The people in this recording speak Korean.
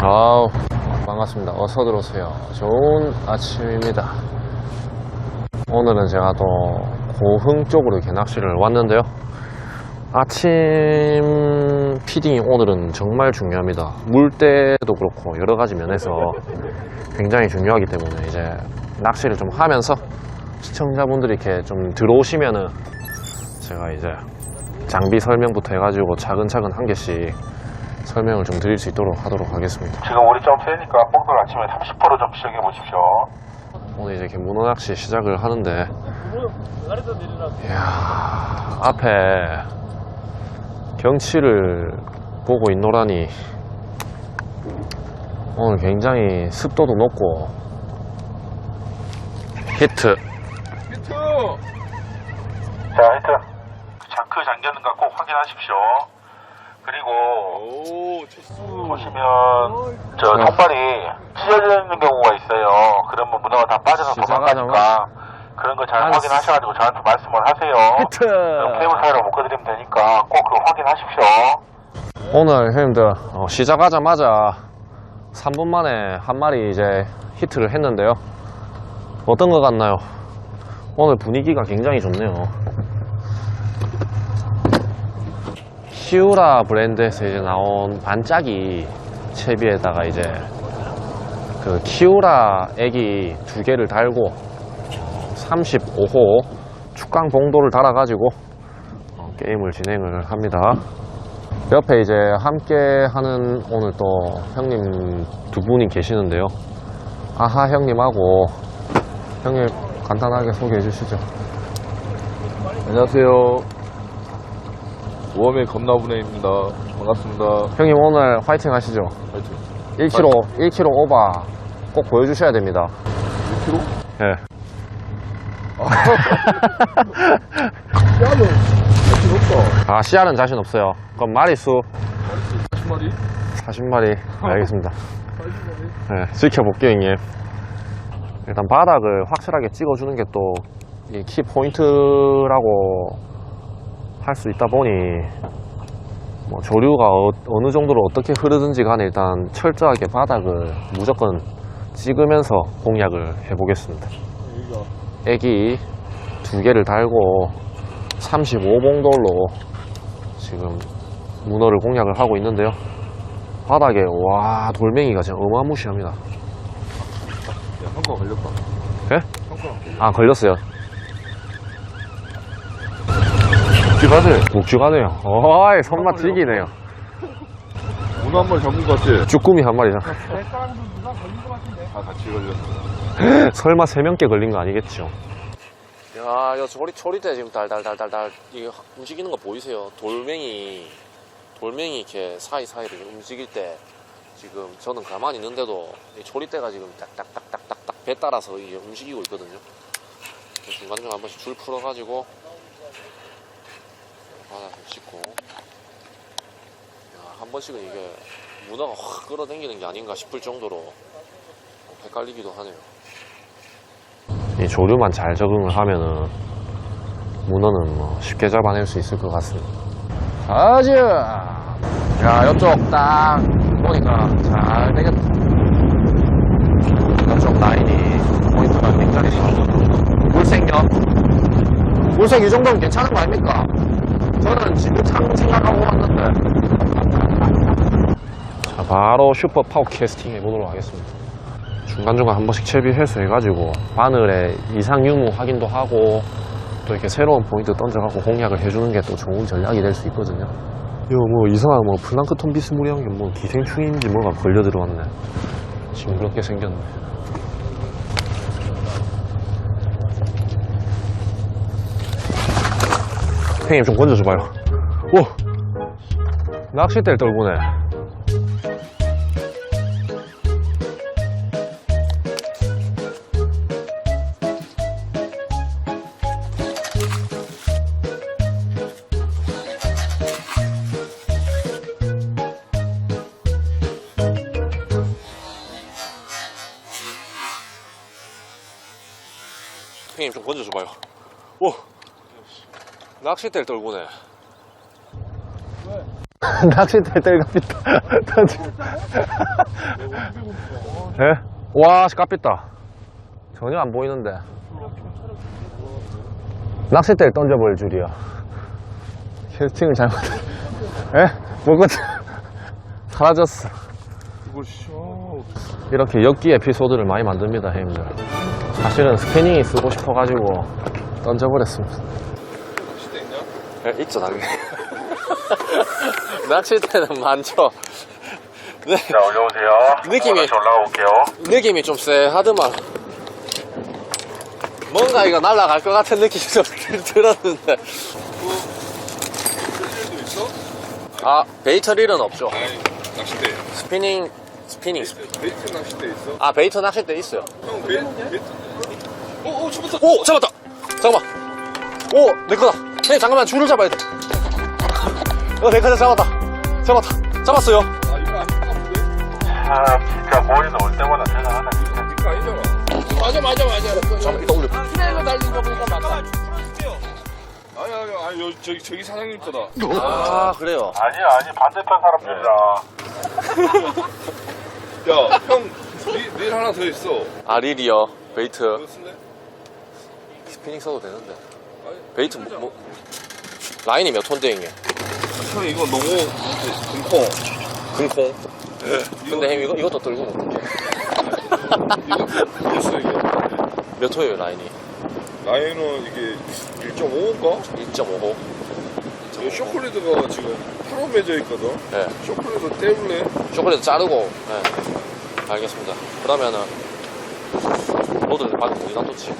아우 반갑습니다. 어서 들어오세요. 좋은 아침입니다. 오늘은 제가 또 고흥 쪽으로 이렇게 낚시를 왔는데요. 아침 피딩이 오늘은 정말 중요합니다. 물때도 그렇고 여러 가지 면에서 굉장히 중요하기 때문에 이제 낚시를 좀 하면서 시청자분들이 이렇게 좀 들어오시면은 제가 이제 장비 설명부터 해가지고 차근차근 한 개씩 설명을 좀 드릴 수 있도록 하도록 하겠습니다. 지금 우리 좀 세니까 뽕돌 아침에 30%좀 시작해 보십시오. 오늘 이제 이렇게 문어 낚시 시작을 하는데, 이야, 앞에 경치를 보고 있노라니, 오늘 굉장히 습도도 높고, 히트. 자, 하여튼 자크 잠겼는가 꼭 확인하십시오. 그리고. 보시면 저 통발이 찢어져 있는 경우가 있어요. 그러면 문어가 다 빠져서 도망가니까 그런 거 잘 알았어. 확인하셔가지고 저한테 말씀을 하세요. 히트! 그럼 케이블 사이로 묶어드리면 되니까 꼭 그거 확인하십시오. 오늘 형님들 어, 시작하자마자 3분 만에 한 마리 이제 히트를 했는데요. 어떤 것 같나요? 오늘 분위기가 굉장히 좋네요. 키우라 브랜드에서 이제 나온 반짝이 채비에다가 이제 그 키우라 애기 두 개를 달고 35호 축강 봉도를 달아가지고 어, 게임을 진행을 합니다. 옆에 이제 함께 하는 오늘 또 형님 두 분이 계시는데요. 아하 형님하고 형님 간단하게 소개해 주시죠. 안녕하세요. 모험의 겁나부네입니다. 반갑습니다. 형님 오늘 화이팅 하시죠. 화이팅. 1kg, 1kg 오바 꼭 보여주셔야 됩니다. 1kg? 예. 야는 자신 없다. 아, 씨알은 자신 없어요. 그럼 마리수 10마리? 40마리. 알겠습니다. 네, 지켜볼게요, 형님. 일단 바닥을 확실하게 찍어주는 게또키 포인트라고 할 수 있다 보니 뭐 조류가 어, 느 정도로 어떻게 흐르든지 간에 일단 철저하게 바닥을 무조건 찍으면서 공략을 해보겠습니다. 애기 두 개를 달고 35봉돌로 지금 문어를 공략을 하고 있는데요. 바닥에 와 돌멩이가 진짜 어마무시합니다. 야, 한거 걸렸다. 예? 한거 아 걸렸어요. 집안에 묵직하네요. 어이 손맛 튀기네요. 문어 한 마리 잡은 거 같지? 쭈꾸미 한 마리죠. 아, 같이 걸렸네. 설마 세 명께 걸린 거 아니겠죠? 야, 이 조리 초리대 지금 달달달달달 이게 움직이는 거 보이세요? 돌멩이 돌멩이 이렇게 사이 사이를 움직일 때 지금 저는 가만히 있는데도 이 초리대가 지금 딱딱딱딱딱딱 배 따라서 이게 움직이고 있거든요. 중간 중간 한 번씩 줄 풀어가지고 바닥을 짚고 야, 한 번씩은 이게 문어가 확 끌어당기는 게 아닌가 싶을 정도로 헷갈리기도 하네요. 이 조류만 잘 적응을 하면은 문어는 뭐 쉽게 잡아낼 수 있을 것 같습니다. 가자! 야, 이쪽 딱 보니까 잘 되겠다. 이쪽 라인이 포인트가 굉장히 좋아요. 물색요? 물색 이 정도면 괜찮은 거 아닙니까? 저는 지구창 생각하고 왔는데. 자, 바로 슈퍼 파워 캐스팅 해보도록 하겠습니다. 중간중간 한 번씩 채비해서 해가지고 바늘의 이상 유무 확인도 하고 또 이렇게 새로운 포인트 던져갖고 공략을 해주는 게 또 좋은 전략이 될 수 있거든요. 이거 뭐 이상한 뭐 플랑크톤 비스무리한 게 뭐 기생충인지 뭐가 걸려 들어왔네. 징그럽게 생겼네. 형님 좀 건져줘봐요. 오! 낚싯대를 떨구네. 형님 좀 건져줘봐요. 오! 낚싯대를 떨구네. 낚싯대 뜰갑있다. 예? 와, 씨, 깝있다. 전혀 안 보이는데. 낚싯대를 던져버릴 줄이야. 캐스팅을 잘못, 예? 뭔가 사라졌어. 그걸 쉬어. 이렇게 엮기 에피소드를 많이 만듭니다, 형님들. 사실은 스캐닝이 쓰고 싶어가지고 던져버렸습니다. 네, 있죠, 당연히. 낚싯대는 많죠. 네, 자, 올려오세요. 느낌이- 다시 올라가 볼게요. 느낌이 좀 쎄하더만. 뭔가 이거 날아갈 것 같은 느낌이 좀 들- 들었는데. 도 있어? 아, 베이터 릴은 없죠. 아니, 낚싯대. 스피닝, 스피닝. 베이트 낚싯대 있어? 아, 베이터 낚싯대 있어요. 형, 베이, 베이트. 오, 오, 잡았다. 오, 잡았다! 잠깐만. 오, 내 거다. 형님, 잠깐만, 줄을 잡아야 돼. 어, 내 거다, 잡았다. 잡았다. 잡았어요. 아, 이거 아닌 것 같은데? 아, 진짜 머리는 올 때마다 대단하다, 진짜. 이거 아니잖아. 맞아, 맞아, 맞아. 잠깐, 이따 올려. 트레일러 달린 거 보니까 맞다. 아니, 아니, 아니, 여기, 저기, 저기 사장님 거다. 아, 그래요. 아니야, 아니, 반대편 사람들이라. 야, 형, 릴, 릴 하나 더 있어. 아, 릴이요. 베이트. 이거 쓸래? 스피닝 써도 되는데. 베이트 뭐, 뭐 라인이 몇 톤대 형님? 형, 이거 너무 금콩. 금콩. 근데 형 이거 이것도 들고 못 게. 이거 있어, 이게. 몇 호예요 라인이? 라인은 이게 1.5인가? 1.5호. 이 쇼콜리드가 지금 8호 맺어 있거든. 네. 쇼콜리드 떼볼래? 초콜릿 자르고. 네. 알겠습니다. 그러면은 로드를 받고 어디다 놓지?